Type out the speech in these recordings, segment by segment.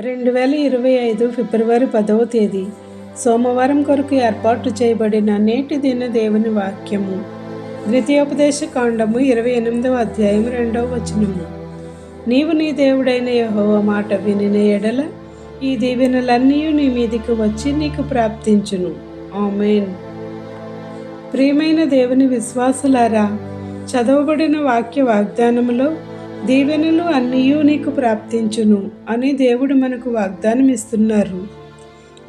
రెండు వేల ఇరవై ఐదు ఫిబ్రవరి పదవ తేదీ. సోమవారం కొరకు ఏర్పాటు చేయబడిన నేటి దిన దేవుని వాక్యము. ద్వితీయోపదేశ కాండము ఇరవై ఎనిమిదవ అధ్యాయం రెండవ వచనము. నీవు నీ దేవుడైన యహోవ మాట వినిన ఎడల ఈ దీవెనలన్నీ నీ మీదికి వచ్చి నీకు ప్రాప్తించును. ఆమెన్. ప్రియమైన దేవుని విశ్వాసులారా చదవబడిన వాక్య వాగ్దానములో దీవెనలు అన్నీయూ నీకు ప్రాప్తించును అని దేవుడు మనకు వాగ్దానం ఇస్తున్నారు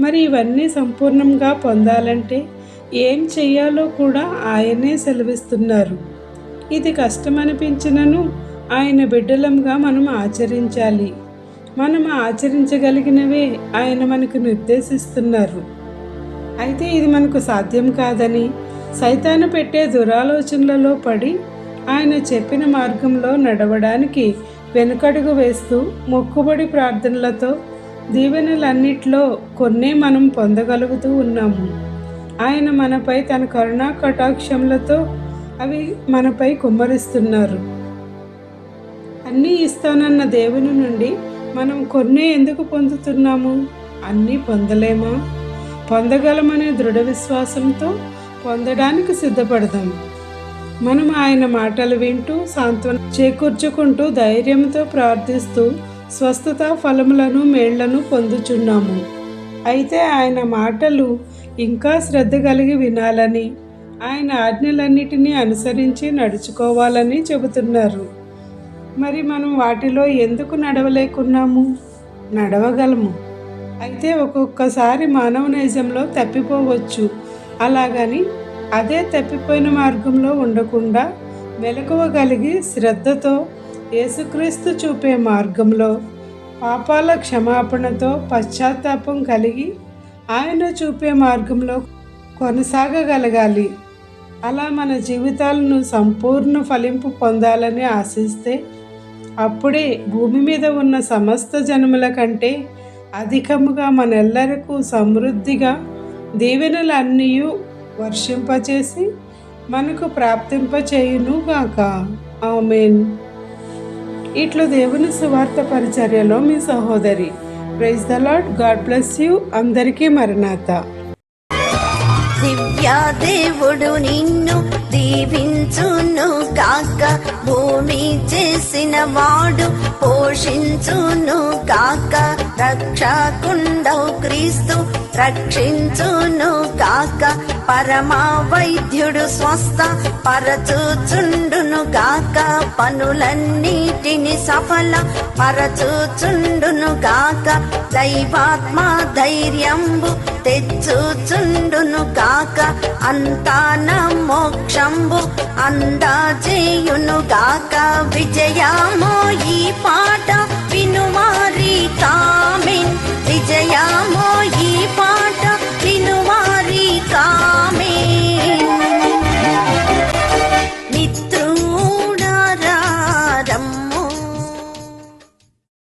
మరి ఇవన్నీ సంపూర్ణంగా పొందాలంటే ఏం చేయాలో కూడా ఆయనే సెలవిస్తున్నారు. ఇది కష్టమనిపించినను ఆయన బిడ్డలంగా మనం ఆచరించాలి. మనం ఆచరించగలిగినవే ఆయన మనకు నిర్దేశిస్తున్నారు. అయితే ఇది మనకు సాధ్యం కాదని సైతాను పెట్టే దురాలోచనలలో పడి ఆయన చెప్పిన మార్గంలో నడవడానికి వెనుకడుగు వేస్తూ మొక్కుబడి ప్రార్థనలతో దీవెనలన్నిట్లో కొన్నే మనం పొందగలుగుతూ ఉన్నాము. ఆయన మనపై తన కరుణా కటాక్షములతో అవి మనపై కుమ్మరిస్తున్నారు. అన్నీ ఇస్తానన్న దేవుని నుండి మనం కొన్నే ఎందుకు పొందుతున్నాము? అన్నీ పొందలేమా? పొందగలమనే దృఢ విశ్వాసంతో పొందడానికి సిద్ధపడదాం. మనం ఆయన మాటలు వింటూ సాంత్వన చేకూర్చుకుంటూ ధైర్యంతో ప్రార్థిస్తూ స్వస్థత ఫలములను మేళ్ళను పొందుచున్నాము. అయితే ఆయన మాటలు ఇంకా శ్రద్ధ కలిగి వినాలని ఆయన ఆజ్ఞలన్నిటినీ అనుసరించి నడుచుకోవాలని చెబుతున్నారు. మరి మనం వాటిలో ఎందుకు నడవలేకున్నాము? నడవగలము. అయితే ఒక్కొక్కసారి మానవ నైజంలో తప్పిపోవచ్చు. అలాగని అదే తప్పిపోయిన మార్గంలో ఉండకుండా మెలకువగలిగి శ్రద్ధతో యేసుక్రీస్తు చూపే మార్గంలో పాపాల క్షమాపణతో పశ్చాత్తాపం కలిగి ఆయన చూపే మార్గంలో కొనసాగగలగాలి. అలా మన జీవితాలను సంపూర్ణ ఫలింపు పొందాలని ఆశిస్తే అప్పుడే భూమి మీద ఉన్న సమస్త జనముల కంటే అధికముగా మనెల్లరకు సమృద్ధిగా దీవెనలన్నీ వర్షింపచేసి మనకు ప్రాప్తింపచేయునుగాక. ఆమెన్. ఇట్లు దేవుని సువార్త పరిచర్యలో మీ సహోదరి. Praise the Lord God bless you అందరికీ మరణాత. దివ్యా దేవుడు నిన్ను దీవించును కాక భూమి చేసిన వాడు పోషించును కాక రక్షకుండవు క్రీస్తు రక్షించును కాక పరమా వైద్యుడు స్వస్థ పరచుచుండును గాక పనులన్నిటిని సఫల పరచుచుండును గాక దైవాత్మ ధైర్యంబు తెచ్చుచుండును గాక అంతా మోక్షంబు అందాజేయును గాక విజయమో ఈ పా